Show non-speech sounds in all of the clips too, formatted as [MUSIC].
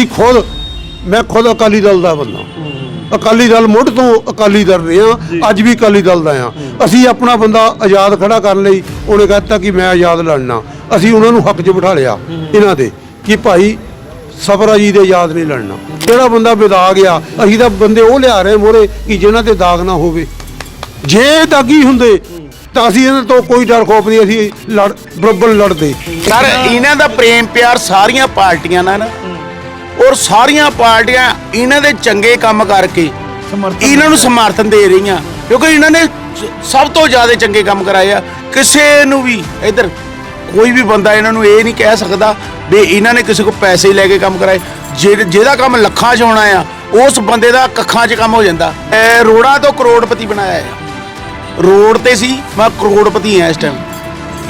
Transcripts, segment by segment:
ਅਸੀਂ ਖੁਦ ਮੈਂ ਖੁਦ ਅਕਾਲੀ ਦਲ ਦਾ ਬੰਦਾ। ਅਕਾਲੀ ਦਲ ਮੁੱਢ ਤੋਂ ਅਕਾਲੀ ਦਲ ਰਹੇ ਆ ਅੱਜ ਵੀ ਅਕਾਲੀ ਦਲ ਦਾ ਆ। ਅਸੀਂ ਆਪਣਾ ਬੰਦਾ ਆਜ਼ਾਦ ਖੜਾ ਕਰਨ ਲਈ ਉਹਨੇ ਕਹਿਤਾ ਕਿ ਮੈਂ ਆਜ਼ਾਦ ਲੜਨਾ। ਅਸੀਂ ਉਹਨਾਂ ਨੂੰ ਹੱਕ 'ਚ ਬਿਠਾ ਲਿਆ ਇਹਨਾਂ ਦੇ ਕਿ ਭਾਈ ਸਬਰਾ ਜੀ ਦੇ ਯਾਦ ਨਹੀਂ ਲੜਨਾ। ਜਿਹੜਾ ਬੰਦਾ ਵਿਦਾਗ ਆ ਅਸੀਂ ਤਾਂ ਬੰਦੇ ਉਹ ਲਿਆ ਰਹੇ ਮੋਰੇ ਕਿ ਜਿਨ੍ਹਾਂ ਤੇ ਦਾਗ ਨਾ ਹੋਵੇ। ਜੇ ਦਾਗੀ ਹੁੰਦੇ ਤਾਂ ਅਸੀਂ ਇਹਨਾਂ ਤੋਂ ਕੋਈ ਡਰ ਖੋਫ ਨਹੀਂ ਅਸੀਂ ਲੜ ਬਰੋਬਰ ਲੜਦੇ। ਸਰ ਇਹਨਾਂ ਦਾ ਪ੍ਰੇਮ ਪਿਆਰ ਸਾਰੀਆਂ ਪਾਰਟੀਆਂ ਨਾਲ ਨਾ ਔਰ ਸਾਰੀਆਂ ਪਾਰਟੀਆਂ ਇਹਨਾਂ ਦੇ ਚੰਗੇ ਕੰਮ ਕਰਕੇ ਇਹਨਾਂ ਨੂੰ ਸਮਰਥਨ ਦੇ ਰਹੀਆਂ। ਕਿਉਂਕਿ ਇਹਨਾਂ ਨੇ ਸਭ ਤੋਂ ਜ਼ਿਆਦਾ ਚੰਗੇ ਕੰਮ ਕਰਾਏ ਆ। ਕਿਸੇ ਨੂੰ ਵੀ ਇੱਧਰ ਕੋਈ ਵੀ ਬੰਦਾ ਇਹਨਾਂ ਨੂੰ ਇਹ ਨਹੀਂ ਕਹਿ ਸਕਦਾ ਵੀ ਇਹਨਾਂ ਨੇ ਕਿਸੇ ਕੋ ਪੈਸੇ ਲੈ ਕੇ ਕੰਮ ਕਰਾਏ। ਜਿਹਦੇ- ਕੰਮ ਲੱਖਾਂ 'ਚ ਹੋਣਾ ਆ ਉਸ ਬੰਦੇ ਦਾ ਕੱਖਾਂ 'ਚ ਕੰਮ ਹੋ ਜਾਂਦਾ। ਇਹ ਰੋੜਾ ਤੋਂ ਕਰੋੜਪਤੀ ਬਣਾਇਆ ਹੈ ਰੋਡ ਤੇ ਸੀ ਮੈਂ ਕਰੋੜਪਤੀ ਹਾਂ ਇਸ ਟਾਈਮ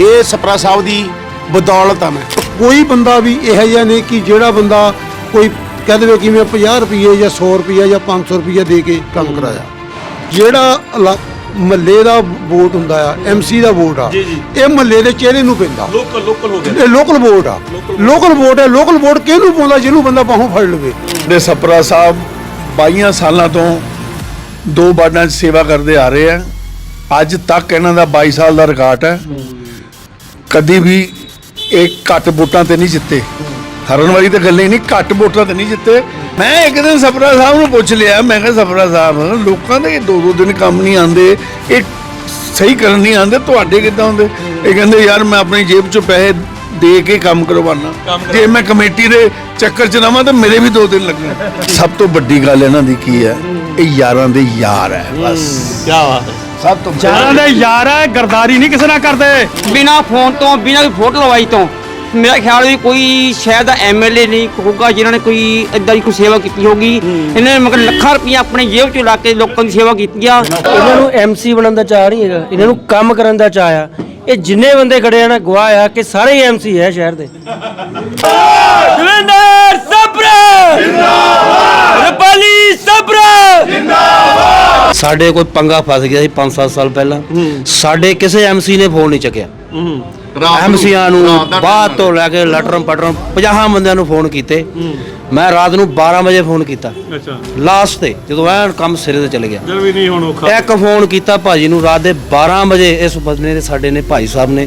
ਇਹ ਸਪਰਾ ਸਾਹਿਬ ਦੀ ਬਦੌਲਤ ਆ ਮੈਂ। ਕੋਈ ਬੰਦਾ ਵੀ ਇਹੋ ਜਿਹਾ ਨਹੀਂ ਕਿ ਜਿਹੜਾ ਬੰਦਾ ਕੋਈ ਕਹਿ ਦੇਵੇ ਕਿ ਮੈਂ 50 ਰੁਪਏ ਜਾਂ 100 ਰੁਪਏ ਜਾਂ 500 ਰੁਪਏ ਦੇ ਕੇ ਕੰਮ ਕਰਾਇਆ। ਜਿਹੜਾ ਮੱਲੇ ਦਾ ਵੋਟ ਹੁੰਦਾ ਆ ਐਮਸੀ ਦਾ ਵੋਟ ਆ ਇਹ ਮੱਲੇ ਦੇ ਚਿਹਰੇ ਨੂੰ ਪੈਂਦਾ। ਲੋਕਲ ਲੋਕਲ ਹੋ ਇਹ ਲੋਕਲ ਵੋਟ ਆ। Local vote. ਹੈ ਲੋਕਲ ਵੋਟ ਕਿਹਨੂੰ ਪਾਉਂਦਾ ਜਿਹਨੂੰ ਬੰਦਾ ਬਾਹੋਂ ਫੜ ਲਵੇ? ਦੇ ਸਪਰਾ ਸਾਹਿਬ 22 ਸਾਲਾਂ ਤੋਂ ਦੋ ਵਾਰਡਾਂ 'ਚ ਸੇਵਾ ਕਰਦੇ ਆ ਰਹੇ ਆ। ਅੱਜ ਤੱਕ ਇਹਨਾਂ ਦਾ 22 ਸਾਲ ਦਾ ਰਿਕਾਰਡ ਹੈ। ਕਦੀ ਵੀ ਇਹ ਘੱਟ ਵੋਟਾਂ ਤੇ ਨਹੀਂ ਜਿੱਤੇ। ਹਰਨ ਵਾਲੀ ਤਾਂ ਗੱਲ ਹੀ ਨਹੀਂ ਘੱਟ ਵੋਟਾਂ ਤੇ ਨਹੀਂ ਜਿੱਤੇ। ਮੈਂ ਇੱਕ ਦਿਨ ਸਪਰਾ ਸਾਹਿਬ ਨੂੰ ਪੁੱਛ ਲਿਆ ਮੈਂ ਕਿਹਾ ਸਪਰਾ ਸਾਹਿਬ ਲੋਕਾਂ ਦੇ ਦੋ ਦੋ ਦਿਨ ਕੰਮ ਨਹੀਂ ਆਉਂਦੇ ਇਹ ਸਹੀ ਕਰਨ ਨਹੀਂ ਆਉਂਦੇ ਤੁਹਾਡੇ ਕਿੱਦਾਂ ਹੁੰਦੇ? ਇਹ ਕਹਿੰਦੇ ਯਾਰ ਮੈਂ ਆਪਣੀ ਜੇਬ 'ਚੋਂ ਪੈਸੇ ਦੇ ਕੇ ਕੰਮ ਕਰਵਾਉਣਾ। ਜੇ ਮੈਂ ਕਮੇਟੀ ਦੇ ਚੱਕਰ 'ਚ ਰਵਾਂ ਤਾਂ ਮੇਰੇ ਵੀ ਦੋ ਦਿਨ ਲੱਗਣੇ। ਸਭ ਤੋਂ ਵੱਡੀ ਗੱਲ ਇਹਨਾਂ ਦੀ ਕੀ ਹੈ? ਇਹ ਯਾਰਾਂ ਦੇ ਯਾਰ ਹੈ ਬਸ। ਕੀ ਬਾਤ ਹੈ। ਸਭ ਤੋਂ ਯਾਰਾਂ ਦੇ ਯਾਰ ਹੈ ਗਰਦਾਰੀ ਨਹੀਂ ਕਿਸੇ ਨਾਲ ਕਰਦੇ। ਬਿਨਾ ਫੋਨ ਤੋਂ ਬਿਨਾ ਫੋਟੋ ਲਵਾਈ ਤੋਂ। ਮੇਰਾ ਖਿਆਲ ਵੀ ਕੋਈ ਸ਼ਾਇਦ ਐਮਐਲਏ ਨਹੀਂ ਹੋਊਗਾ ਜਿਨ੍ਹਾਂ ਨੇ ਕੋਈ ਇਦਾਂ ਦੀ ਕੋਈ ਸੇਵਾ ਕੀਤੀ ਹੋਗੀ ਇਹਨਾਂ ਨੇ ਮਗਰ ਲੱਖਾਂ ਰੁਪਈਆ ਆਪਣੇ ਜੇਬ ਚੋਂ ਲਾ ਕੇ ਲੋਕਾਂ ਦੀ ਸੇਵਾ ਕੀਤੀ ਆ। ਇਹਨਾਂ ਨੂੰ ਐਮਸੀ ਬਣਨ ਦਾ ਚਾਹ ਨਹੀਂ ਹੈਗਾ। ਇਹਨਾਂ ਨੂੰ ਕੰਮ ਕਰਨ ਦਾ ਚਾਹ ਆ। ਇਹ ਜਿੰਨੇ ਬੰਦੇ ਖੜੇ ਆ ਨਾ ਗਵਾਹ ਆ ਕਿ ਸਾਰੇ ਹੀ ਐਮਸੀ ਹੈ ਸ਼ਹਿਰ ਦੇ। ਦਵਿੰਦਰ ਸਬਰਾ! ਜਿੰਦਾਬਾਦ! ਰਪਾਲੀ ਸਬਰਾ! ਸਾਡੇ ਕੋਈ ਪੰਗਾ ਫਸ ਗਿਆ ਸੀ 5-7 ਸਾਲ ਪਹਿਲਾਂ। ਸਾਡੇ ਕਿਸੇ ਐਮਸੀ ਨੇ ਫੋਨ ਨਹੀਂ ਚੱਕਿਆ। ਐਮਸੀਆਂ ਨੂੰ ਬਾਅਦ ਤੋਂ ਲੈ ਕੇ ਲਟਰਮ ਪਟਰਮ 50 ਬੰਦਿਆਂ ਨੂੰ ਫੋਨ ਕੀਤੇ। ਮੈਂ ਰਾਤ ਨੂੰ 12 ਵਜੇ ਫੋਨ ਕੀਤਾ। ਅੱਛਾ। ਲਾਸਟ ਤੇ ਜਦੋਂ ਐਨ ਕੰਮ ਸਿਰੇ ਤੇ ਚੱਲ ਗਿਆ। ਜਦ ਵੀ ਨਹੀਂ ਹੁਣ ਔਖਾ। ਇੱਕ ਫੋਨ ਕੀਤਾ ਭਾਜੀ ਨੂੰ ਰਾਤ ਦੇ 12 ਵਜੇ ਇਸ ਬੰਦੇ ਨੇ ਸਾਡੇ ਨੇ ਭਾਈ ਸਾਹਿਬ ਨੇ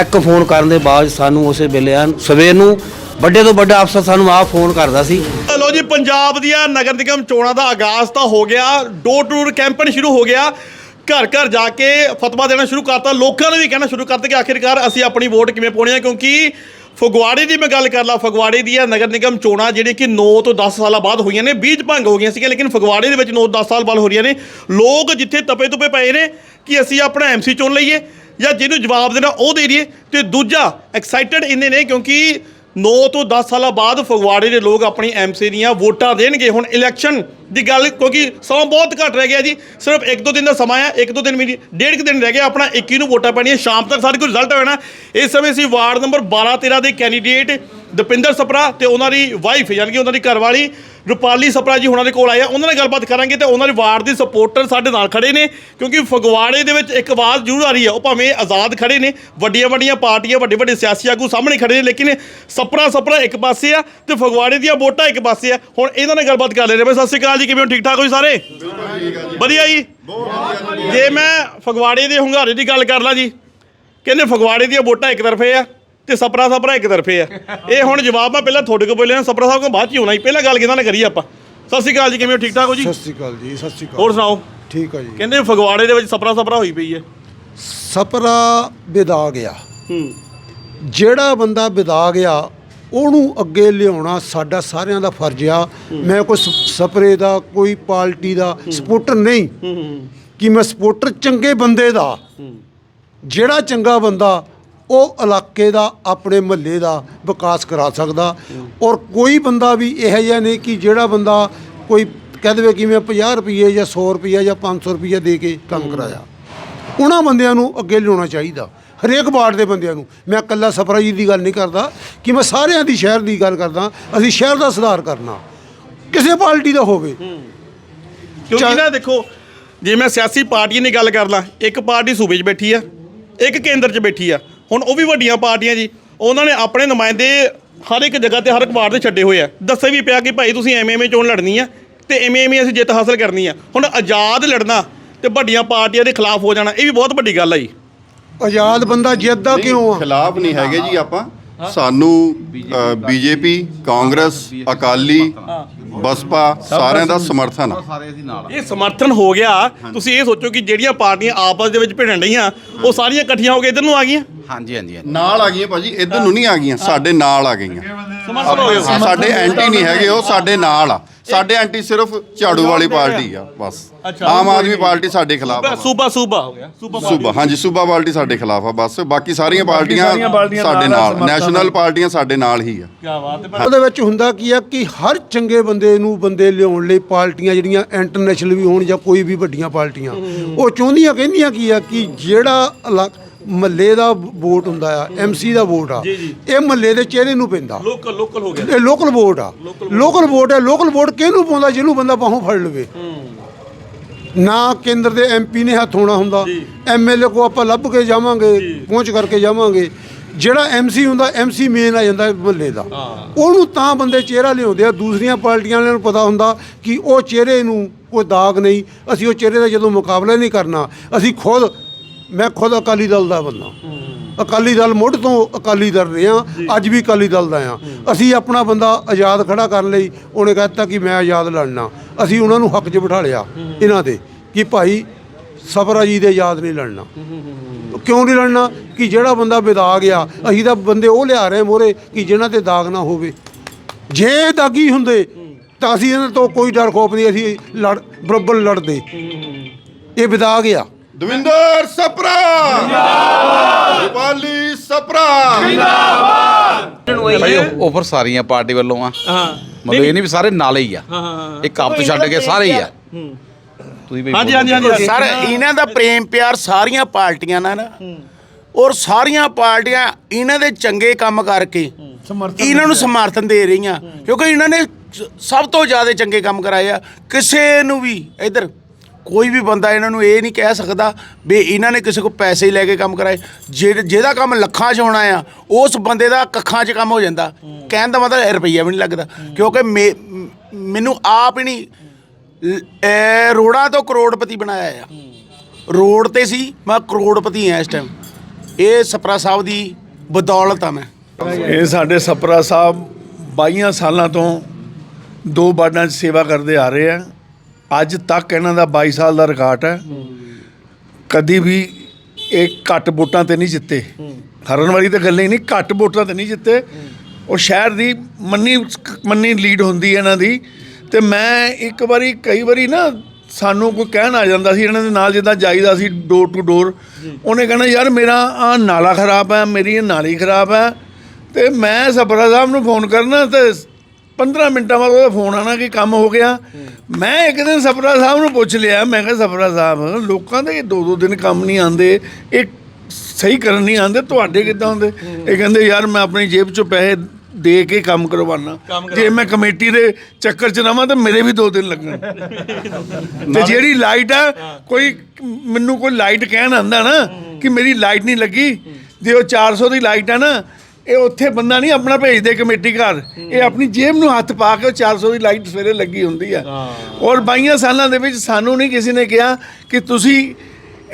ਇੱਕ ਫੋਨ ਕਰਨ ਦੇ ਬਾਅਦ ਸਾਨੂੰ ਉਸੇ ਵੇਲੇ ਐਨ ਸਵੇਰ ਨੂੰ ਵੱਡੇ ਤੋਂ ਵੱਡਾ ਅਫਸਰ ਸਾਨੂੰ ਆਪ ਫੋਨ ਕਰਦਾ ਸੀ। ਲੋ ਜੀ ਪੰਜਾਬ ਦੀਆਂ ਨਗਰ ਨਿਗਮ ਚੋਣਾਂ ਦਾ ਆਗਾਜ਼ ਤਾਂ ਹੋ ਗਿਆ। ਡੋਰ ਟੂ ਡੋਰ ਕੈਂਪੇਨ ਸ਼ੁਰੂ ਹੋ ਗਿਆ। ਘਰ ਘਰ ਜਾ ਕੇ ਫਤਵਾ ਦੇਣਾ ਸ਼ੁਰੂ ਕਰਤਾ, ਲੋਕਾਂ ਨੇ ਵੀ ਕਹਿਣਾ ਸ਼ੁਰੂ ਕਰਤਾ ਕਿ ਆਖਿਰਕਾਰ ਅਸੀਂ ਆਪਣੀ ਵੋਟ ਕਿਵੇਂ ਪਾਉਣੀ ਹੈ ਕਿਉਂਕਿ ਫਗਵਾੜੇ ਦੀ ਮੈਂ ਗੱਲ ਕਰ ਲਾ, ਫਗਵਾੜੇ ਦੀਆਂ ਨਗਰ ਨਿਗਮ ਚੋਣਾਂ ਜਿਹੜੇ ਕਿ 9 ਤੋਂ 10 ਸਾਲਾਂ ਬਾਅਦ ਹੋਈਆਂ ਨੇ, ਬੀਜ ਭੰਗ ਹੋ ਗਈਆਂ ਸੀਗੀਆਂ, ਲੇਕਿਨ ਫਗਵਾੜੇ ਦੇ ਵਿੱਚ 9-10 ਸਾਲ ਬਾਅਦ ਹੋ ਰਹੀਆਂ ਨੇ। ਲੋਕ ਜਿੱਥੇ ਤਪੇ ਤੁਪੇ ਪਏ ਨੇ ਕਿ ਅਸੀਂ ਆਪਣਾ ਐਮਸੀ ਚੁਣ ਲਈਏ ਜਾਂ ਜਿਹਨੂੰ ਜਵਾਬ ਦੇਣਾ ਉਹ ਦੇ ਦਈਏ, ਤੇ ਦੂਜਾ ਐਕਸਾਈਟਡ ਇੰਨੇ ਨੇ ਕਿਉਂਕਿ 9 ਤੋਂ 10 ਸਾਲਾਂ ਬਾਅਦ ਫਗਵਾੜੇ ਦੇ ਲੋਕ ਆਪਣੀ ਐਮਸੀ ਦੀਆਂ ਵੋਟਾਂ ਦੇਣਗੇ। ਹੁਣ ਇਲੈਕਸ਼ਨ ਦੀ ਗੱਲ, ਕਿਉਂਕਿ ਸਮਾਂ ਬਹੁਤ ਘੱਟ ਰਹਿ ਗਿਆ ਜੀ। ਸਿਰਫ 1-2 ਦਿਨ ਦਾ ਸਮਾਂ ਹੈ 1-2 ਦਿਨ ਵੀ ਡੇਢ ਕੁ ਦਿਨ ਰਹਿ ਗਿਆ, ਆਪਣਾ 21 ਨੂੰ ਵੋਟਾਂ ਪੈਣੀਆਂ। ਸ਼ਾਮ ਤੱਕ ਸਾਡੇ ਕੋਲ ਰਿਜ਼ਲਟ ਹੋਣਾ ਇਸ ਸਮੇਂ ਅਸੀਂ ਵਾਰਡ ਨੰਬਰ 12-13 ਦੇ ਕੈਂਡੀਡੇਟ ਦਪਿੰਦਰ ਸਪਰਾ ਤੇ ਉਹਨਾਂ ਦੀ ਵਾਈਫ ਯਾਨੀ ਕਿ ਉਹਨਾਂ ਦੀ ਘਰਵਾਲੀ ਰੁਪਾਲੀ ਸਪਰਾ ਜੀ ਉਹਨਾਂ ਦੇ ਕੋਲ ਆਏ ਆ, ਉਹਨਾਂ ਨਾਲ ਗੱਲਬਾਤ ਕਰਾਂਗੇ ਤੇ ਉਹਨਾਂ ਦੇ ਵਾਰਡ ਦੇ ਸਪੋਰਟਰ ਸਾਡੇ ਨਾਲ ਖੜੇ ਨੇ, ਕਿਉਂਕਿ ਫਗਵਾੜੇ ਦੇ ਵਿੱਚ ਇੱਕ ਆਵਾਜ਼ ਜ਼ਰੂਰ ਆ ਰਹੀ ਹੈ ਉਹ ਭਾਵੇਂ ਆਜ਼ਾਦ ਖੜੇ ਨੇ, ਵੱਡੀਆਂ ਵੱਡੀਆਂ ਪਾਰਟੀਆਂ, ਵੱਡੇ ਵੱਡੇ ਸਿਆਸੀ ਆਗੂ ਸਾਹਮਣੇ ਖੜੇ ਨੇ, ਲੇਕਿਨ ਸਪਰਾ ਸਪਰਾ ਇੱਕ ਪਾਸੇ ਆ ਤੇ ਫਗਵਾੜੇ ਦੀਆਂ ਵੋਟਾਂ ਇੱਕ ਪਾਸੇ ਆ। ਹੁਣ ਇਹਨਾਂ ਨਾਲ ਗੱਲਬਾਤ ਕਰ ਲੈਣੇ ਬਈ ਸਤਿ ਸ਼੍ਰੀ ਅਕਾਲ ਜੀ, ਕਿਵੇਂ ਹੋ? ਠੀਕ ਠਾਕ ਹੋ ਜੀ ਸਾਰੇ? ਵਧੀਆ ਜੀ। ਜੇ ਮੈਂ ਫਗਵਾੜੇ ਦੇ ਹੁੰਗਾਰੇ ਦੀ ਗੱਲ ਕਰ ਲਾਂ ਜੀ, ਕਹਿੰਦੇ ਫਗਵਾੜੇ ਦੀਆਂ ਵੋਟਾਂ ਇੱਕ ਤਰਫੇ ਆ ਤੇ ਸਪਰਾ ਸਪਰਾ ਇੱਕ ਤਰਫੇ ਆ। ਇਹ ਹੁਣ ਜਵਾਬ ਮੈਂ ਪਹਿਲਾਂ ਤੁਹਾਡੇ ਕੋਲ ਬੋਲਿਆ ਸਪਰਾ ਸਾਹਿਬ ਕੋਲ ਬਾਅਦ ਚ ਹੀ ਹੋਣਾ ਸੀ ਪਹਿਲਾਂ ਗੱਲ ਕਿਹਨਾਂ ਨਾਲ ਕਰੀਏ ਆਪਾਂ? ਸਤਿ ਸ਼੍ਰੀ ਅਕਾਲ ਜੀ ਕਿਵੇਂ ਹੋ? ਠੀਕ ਠਾਕ ਹੋ ਜੀ? ਸਤਿ ਸ਼੍ਰੀ ਅਕਾਲ ਜੀ ਸਤਿ ਸ਼੍ਰੀ ਅਕਾਲ। ਹੋਰ ਸੁਣਾਓ? ਠੀਕ ਆ ਜੀ। ਕਹਿੰਦੇ ਫਗਵਾੜੇ ਦੇ ਵਿੱਚ ਸਪਰਾ ਸਪਰਾ ਹੋਈ ਪਈ ਹੈ। ਸਪਰਾ ਵਿਦਾ ਗਿਆ। ਹੂੰ। ਜਿਹੜਾ ਬੰਦਾ ਵਿਦਾ ਗਿਆ ਉਹਨੂੰ ਅੱਗੇ ਲਿਆਉਣਾ ਸਾਡਾ ਸਾਰਿਆਂ ਦਾ ਫਰਜ਼ ਆ। ਮੈਂ ਕੋਈ ਸ- ਸਪਰੇ ਦਾ ਕੋਈ ਪਾਰਟੀ ਦਾ ਸਪੋਰਟਰ ਨਹੀਂ। ਕਿ ਮੈਂ ਸਪੋਰਟਰ ਚੰਗੇ ਬੰਦੇ ਦਾ। ਜਿਹੜਾ ਚੰਗਾ ਬੰਦਾ ਉਹ ਇਲਾਕੇ ਦਾ ਆਪਣੇ ਮਹੱਲੇ ਦਾ ਵਿਕਾਸ ਕਰਾ ਸਕਦਾ। ਔਰ ਕੋਈ ਬੰਦਾ ਵੀ ਇਹੋ ਜਿਹਾ ਨਹੀਂ ਕਿ ਜਿਹੜਾ ਬੰਦਾ ਕੋਈ ਕਹਿ ਦੇਵੇ ਕਿ ਮੈਂ 50 ਰੁਪਏ ਜਾਂ 100 ਰੁਪਏ ਜਾਂ 500 ਰੁਪਏ ਦੇ ਕੇ ਕੰਮ ਕਰਾਇਆ। ਉਹਨਾਂ ਬੰਦਿਆਂ ਨੂੰ ਅੱਗੇ ਲਿਆਉਣਾ ਚਾਹੀਦਾ। ਹਰੇਕ ਵਾਰਡ ਦੇ ਬੰਦਿਆਂ ਨੂੰ। ਮੈਂ ਇਕੱਲਾ ਸਫਰਾ ਜੀ ਦੀ ਗੱਲ ਨਹੀਂ ਕਰਦਾ ਕਿ ਮੈਂ ਸਾਰਿਆਂ ਦੀ ਸ਼ਹਿਰ ਦੀ ਗੱਲ ਕਰਦਾ। ਅਸੀਂ ਸ਼ਹਿਰ ਦਾ ਸੁਧਾਰ ਕਰਨਾ। ਕਿਸੇ ਪਾਰਟੀ ਦਾ ਹੋਵੇ। ਕਿਉਂਕਿ ਨਾ ਦੇਖੋ ਜੇ ਮੈਂ ਸਿਆਸੀ ਪਾਰਟੀਆਂ ਦੀ ਗੱਲ ਕਰ ਲਾਂ ਇੱਕ ਪਾਰਟੀ ਸੂਬੇ 'ਚ ਬੈਠੀ ਆ ਇੱਕ ਕੇਂਦਰ 'ਚ ਬੈਠੀ ਆ ਹੁਣ ਉਹ ਵੀ ਵੱਡੀਆਂ ਪਾਰਟੀਆਂ ਜੀ ਉਹਨਾਂ ਨੇ ਆਪਣੇ ਨੁਮਾਇੰਦੇ ਹਰ ਇੱਕ ਜਗ੍ਹਾ ਤੇ ਹਰ ਇੱਕ ਵਾਰਡ ਤੇ ਛੱਡੇ ਹੋਏ ਆ। ਦੱਸੇ ਵੀ ਪਿਆ ਕਿ ਭਾਈ ਤੁਸੀਂ ਐਵੇਂ ਐਵੇਂ ਚੋਣ ਲੜਨੀ ਆ ਤੇ ਐਵੇਂ ਐਵੇਂ ਅਸੀਂ ਜਿੱਤ ਹਾਸਲ ਕਰਨੀ ਆ। ਹੁਣ ਆਜ਼ਾਦ ਲੜਨਾ ਤੇ ਵੱਡੀਆਂ ਪਾਰਟੀਆਂ ਦੇ ਖਿਲਾਫ ਹੋ ਜਾਣਾ ਇਹ ਵੀ ਬਹੁਤ ਵੱਡੀ ਗੱਲ ਆ ਜੀ। ਆਜ਼ਾਦ ਬੰਦਾ ਜਿੱਤਦਾ ਕਿਉਂ ਆ? ਖਿਲਾਫ ਨਹੀਂ ਹੈਗੇ ਜੀ ਆਪਾਂ। ਸਾਨੂੰ ਬੀਜੇਪੀ ਕਾਂਗਰਸ ਅਕਾਲੀ ਬਸਪਾ ਸਾਰਿਆਂ ਦਾ ਸਮਰਥਨ ਆ। ਇਹ ਸਮਰਥਨ ਹੋ ਗਿਆ। ਤੁਸੀਂ ਇਹ ਸੋਚੋ ਕਿ ਜਿਹੜੀਆਂ ਪਾਰਟੀਆਂ ਆਪਸ ਦੇ ਵਿੱਚ ਭਿੜਣ ਰਹੀਆਂ ਉਹ ਸਾਰੀਆਂ ਇਕੱਠੀਆਂ ਹੋ ਕੇ ਇਧਰ ਨੂੰ ਆ ਗਈਆਂ? ਹਾਂਜੀ ਹਾਂਜੀ ਨਾਲ ਆ ਗਈਆਂ ਭਾਜੀ ਇਧਰ ਨੂੰ ਨਹੀਂ ਆ ਗਈਆਂ ਸਾਡੇ ਨਾਲ ਆ ਗਈਆਂ। ਸਮਰਥਨ ਹੋ ਗਿਆ ਸਾਡੇ ਐਂਟੀ ਨਹੀਂ ਹੈਗੇ ਉਹ ਸਾਡੇ ਨਾਲ ਆ। ਸਾਡੇ ਐਂਟੀ ਸਿਰਫ ਝਾੜੂ ਵਾਲੀ ਪਾਰਟੀ ਆ। ਬਸ। ਅੱਛਾ। ਆਮ ਆਦਮੀ ਪਾਰਟੀ ਸਾਡੇ ਖਿਲਾਫ ਆ ਸੂਬਾ ਸੂਬਾ ਹੋ ਗਿਆ ਸੂਬਾ ਸੂਬਾ ਹਾਂਜੀ ਸੂਬਾ ਪਾਰਟੀ ਸਾਡੇ ਖਿਲਾਫ ਆ ਬਸ। ਬਾਕੀ ਸਾਰੀਆਂ ਪਾਰਟੀਆਂ ਸਾਰੀਆਂ ਪਾਰਟੀਆਂ ਸਾਡੇ ਨਾਲ ਆ, ਨਾਲ ਸਮਰਥਨ ਨੈਸ਼ਨਲ ਪਾਰਟੀਆਂ ਸਾਡੇ ਨਾਲ ਹੀ ਆ। ਕੀ ਬਾਤ ਹੈ ਉਹਦੇ ਵਿੱਚ ਹੁੰਦਾ ਕੀ ਆ ਕਿ ਹਰ ਚੰਗੇ ਬੰਦੇ ਨੂੰ ਬੰਦੇ ਲਿਆਉਣ ਲਈ ਪਾਰਟੀਆਂ ਜਿਹੜੀਆਂ ਇੰਟਰਨੈਸ਼ਨਲ ਵੀ ਹੋਣ ਜਾਂ ਕੋਈ ਵੀ ਵੱਡੀਆਂ ਪਾਰਟੀਆਂ ਉਹ ਚਾਹੁੰਦੀਆਂ ਕਹਿੰਦੀਆਂ ਕੀ ਆ ਕਿ ਜਿਹੜਾ ਮਹੱਲੇ ਦਾ ਵੋਟ ਹੁੰਦਾ ਆ ਐਮਸੀ ਦਾ ਵੋਟ ਆ। ਇਹ ਮਹੱਲੇ ਦੇ ਚਿਹਰੇ ਨੂੰ ਪੈਂਦਾ। ਲੋਕਲ ਲੋਕਲ ਹੋ ਗਿਆ। ਇਹ ਲੋਕਲ ਵੋਟ ਆ। ਲੋਕਲ ਵੋਟ ਹੈ ਲੋਕਲ ਵੋਟ ਕਿਹਨੂੰ ਪਾਉਂਦਾ ਜਿਹਨੂੰ ਬੰਦਾ ਬਾਹੋਂ ਫੜ ਲਵੇ। ਨਾ ਕੇਂਦਰ ਦੇ ਐਮਪੀ ਨੇ ਹੱਥ ਹੋਣਾ ਹੁੰਦਾ। ਐਮਐਲਏ ਕੋ ਆਪਾਂ ਲੱਭ ਕੇ ਜਾਵਾਂਗੇ ਪਹੁੰਚ ਕਰਕੇ ਜਾਵਾਂਗੇ। ਜਿਹੜਾ ਐਮਸੀ ਹੁੰਦਾ ਐਮਸੀ ਮੇਨ ਆ ਜਾਂਦਾ ਮਹੱਲੇ ਦਾ। ਉਹਨੂੰ ਤਾਂ ਬੰਦੇ ਚਿਹਰਾ ਲਿਆਉਂਦੇ ਆ। ਦੂਸਰੀਆਂ ਪਾਰਟੀਆਂ ਵਾਲਿਆਂ ਨੂੰ ਪਤਾ ਹੁੰਦਾ ਕਿ ਉਹ ਚਿਹਰੇ ਨੂੰ ਕੋਈ ਦਾਗ ਨਹੀਂ। ਅਸੀਂ ਉਹ ਚਿਹਰੇ ਦਾ ਜਦੋਂ ਮੁਕਾਬਲਾ ਨਹੀਂ ਕਰਨਾ ਅਸੀਂ ਖੁਦ ਮੈਂ ਖੁਦ ਅਕਾਲੀ ਦਲ ਦਾ ਬੰਦਾ। ਅਕਾਲੀ ਦਲ ਮੁੱਢ ਤੋਂ ਅਕਾਲੀ ਦਲ ਰਹੇ ਅੱਜ ਵੀ ਅਕਾਲੀ ਦਲ ਦਾ ਆ ਅਸੀਂ ਆਪਣਾ ਬੰਦਾ ਆਜ਼ਾਦ ਖੜਾ ਕਰਨ ਲਈ ਉਹਨੇ ਕਹਿਤਾ ਕਿ ਮੈਂ ਆਜ਼ਾਦ ਲੜਨਾ। ਅਸੀਂ ਉਹਨਾਂ ਨੂੰ ਹੱਕ 'ਚ ਬਿਠਾ ਲਿਆ ਇਹਨਾਂ ਦੇ ਕਿ ਭਾਈ ਸਫਰਾ ਜੀ ਦੇ ਆਜ਼ਾਦ ਨਹੀਂ ਲੜਨਾ। ਕਿਉਂ ਨਹੀਂ ਲੜਨਾ? ਕਿ ਜਿਹੜਾ ਬੰਦਾ ਵਿਦਾਗ ਆ ਅਸੀਂ ਤਾਂ ਬੰਦੇ ਉਹ ਲਿਆ ਰਹੇ ਮੋਰੇ ਕਿ ਜਿਨ੍ਹਾਂ ਤੇ ਦਾਗ ਨਾ ਹੋਵੇ। ਜੇ ਦਾਗੀ ਹੁੰਦੇ ਤਾਂ ਅਸੀਂ ਇਹਨਾਂ ਤੋਂ ਕੋਈ ਡਰ ਖੋਫ ਨਹੀਂ ਅਸੀਂ ਲੜ ਬਰੋਬਰ ਲੜਦੇ। ਇਹ ਵਿਦਾਗ ਆ। ਦਵਿੰਦਰ ਸਪਰਾ। ਜਿੰਦਾਬਾਦ। ਸਪਰਾ। ਭਾਈ ਆਫਰ ਸਾਰੀਆਂ ਪਾਰਟੀ ਵੱਲੋਂ ਆ। ਹਾਂ। ਮਤਲਬ ਇਹ ਨਹੀਂ ਵੀ ਸਾਰੇ ਨਾਲੇ ਹੀ ਆ। ਹਾਂ ਹਾਂ ਛੱਡ ਕੇ ਸਾਰੇ ਹੀ ਆ। ਤੁਸੀਂ ਵੀ ਹਾਂਜੀ ਹਾਂਜੀ ਹਾਂਜੀ ਸਰ ਇਹਨਾਂ ਦਾ ਪ੍ਰੇਮ ਪਿਆਰ ਸਾਰੀਆਂ ਪਾਰਟੀਆਂ ਨਾਲ ਨਾ ਔਰ ਸਾਰੀਆਂ ਪਾਰਟੀਆਂ ਇਹਨਾਂ ਦੇ ਚੰਗੇ ਕੰਮ ਕਰਕੇ ਇਹਨਾਂ ਨੂੰ ਸਮਰਥਨ ਦੇ ਰਹੀਆਂ। ਕਿਉਂਕਿ ਇਹਨਾਂ ਨੇ ਸਭ ਤੋਂ ਜ਼ਿਆਦਾ ਚੰਗੇ ਕੰਮ ਕਰਾਏ ਆ। ਕਿਸੇ ਨੂੰ ਵੀ ਇਧਰ ਕੋਈ ਵੀ ਬੰਦਾ ਇਹਨਾਂ ਨੂੰ ਇਹ ਨਹੀਂ ਕਹਿ ਸਕਦਾ ਵੀ ਇਹਨਾਂ ਨੇ ਕਿਸੇ ਕੋ ਪੈਸੇ ਲੈ ਕੇ ਕੰਮ ਕਰਾਏ। ਜਿਹੜ- ਜਿਹਦਾ ਕੰਮ ਲੱਖਾਂ 'ਚ ਹੋਣਾ ਆ, ਉਸ ਬੰਦੇ ਦਾ ਕੱਖਾਂ 'ਚ ਕੰਮ ਹੋ ਜਾਂਦਾ। ਕਹਿਣ ਦਾ ਮਤਲਬ ਰੁਪਈਆ ਵੀ ਨਹੀਂ ਲੱਗਦਾ। ਕਿਉਂਕਿ ਮੇ- ਮ- ਮੈਨੂੰ ਆਪ ਹੀ ਨਹੀਂ, ਲ- ਇਹ ਰੋੜਾਂ ਤੋਂ ਕਰੋੜਪਤੀ ਬਣਾਇਆ ਆ। ਰੋਡ ਤੇ ਸੀ, ਮੈਂ ਕਰੋੜਪਤੀ ਹਾਂ ਇਸ ਟਾਈਮ ਇਹ ਸਪਰਾ ਸਾਹਿਬ ਦੀ ਬਦੌਲਤ ਆ ਮੈਂ। ਇਹ ਸਾਡੇ ਸਪਰਾ ਸਾਹਿਬ 22 ਸਾਲਾਂ ਤੋਂ ਦੋ ਵਾਰਡਾਂ 'ਚ ਸੇਵਾ ਕਰਦੇ ਆ ਰਹੇ ਆ। ਅੱਜ ਤੱਕ ਇਹਨਾਂ ਦਾ 22 ਸਾਲ ਦਾ ਰਿਕਾਰਡ ਹੈ। ਕਦੀ ਵੀ ਇਹ ਘੱਟ ਵੋਟਾਂ ਤੇ ਨਹੀਂ ਜਿੱਤੇ। ਹਰਨ ਵਾਲੀ ਤਾਂ ਗੱਲ ਹੀ ਨਹੀਂ ਘੱਟ ਵੋਟਾਂ ਤੇ ਨਹੀਂ ਜਿੱਤੇ। ਉਹ ਸ਼ਹਿਰ ਦੀ ਮੰਨੀ ਮੰਨੀ ਲੀਡ ਹੁੰਦੀ ਹੈ ਇਹਨਾਂ ਦੀ। ਤੇ ਮੈਂ ਇੱਕ ਵਾਰੀ ਕਈ ਵਾਰੀ ਨਾ ਸਾਨੂੰ ਕੋਈ ਕਹਿਣ ਆ ਜਾਂਦਾ ਸੀ ਇਹਨਾਂ ਦੇ ਨਾਲ ਜਿੱਦਾਂ ਜਾਈਦਾ ਸੀ ਡੋਰ ਟੂ ਡੋਰ ਉਹਨੇ ਕਹਿਣਾ ਯਾਰ ਮੇਰਾ ਆ ਨਾਲਾ ਖਰਾਬ ਹੈ ਮੇਰੀ ਇਹ ਨਾਲੀ ਖਰਾਬ ਹੈ। ਤੇ ਮੈਂ ਸਪਰਾ ਸਾਹਿਬ ਨੂੰ ਫੋਨ ਕਰਨਾ ਤੇ 15 ਮਿੰਟਾਂ ਬਾਅਦ ਉਹਦਾ ਫੋਨ ਆਣਾ ਕਿ ਕੰਮ ਹੋ ਗਿਆ। ਮੈਂ ਇੱਕ ਦਿਨ ਸਪਰਾ ਸਾਹਿਬ ਨੂੰ ਪੁੱਛ ਲਿਆ ਮੈਂ ਕਿਹਾ ਸਪਰਾ ਸਾਹਿਬ ਲੋਕਾਂ ਦੇ ਦੋ ਦੋ ਦਿਨ ਕੰਮ ਨਹੀਂ ਆਉਂਦੇ ਇਹ ਸਹੀ ਕਰਨ ਨਹੀਂ ਆਉਂਦੇ ਤੁਹਾਡੇ ਕਿੱਦਾਂ ਹੁੰਦੇ? ਇਹ ਕਹਿੰਦੇ ਯਾਰ ਮੈਂ ਆਪਣੀ ਜੇਬ ਚੋਂ ਪੈਸੇ ਦੇ ਕੇ ਕੰਮ ਕਰਵਾਉਣਾ। ਜੇ ਮੈਂ ਕਮੇਟੀ ਦੇ ਚੱਕਰ ਚ ਰਵਾਂ ਤਾਂ ਮੇਰੇ ਵੀ ਦੋ ਦਿਨ ਲੱਗਣ। ਤੇ ਜਿਹੜੀ ਲਾਈਟ ਆ ਕੋਈ ਮੈਨੂੰ ਕੋਈ ਲਾਈਟ ਕਹਿਣ ਆਂਦਾ ਨਾ ਕਿ ਮੇਰੀ ਲਾਈਟ ਨਹੀਂ ਲੱਗੀ ਜੇ ਉਹ 400 ਦੀ ਲਾਈਟ ਆ ਨਾ ਇਹ ਉੱਥੇ ਬੰਦਾ ਨਹੀਂ ਆਪਣਾ ਭੇਜਦੇ ਕਮੇਟੀ ਘਰ। ਇਹ ਆਪਣੀ ਜੇਬ ਨੂੰ ਹੱਥ ਪਾ ਕੇ ਉਹ 400 ਦੀ ਲਾਈਟ ਸਵੇਰੇ ਲੱਗੀ ਹੁੰਦੀ ਆ। ਔਰ 22 ਸਾਲਾਂ ਦੇ ਵਿੱਚ ਸਾਨੂੰ ਨਹੀਂ ਕਿਸੇ ਨੇ ਕਿਹਾ ਕਿ ਤੁਸੀਂ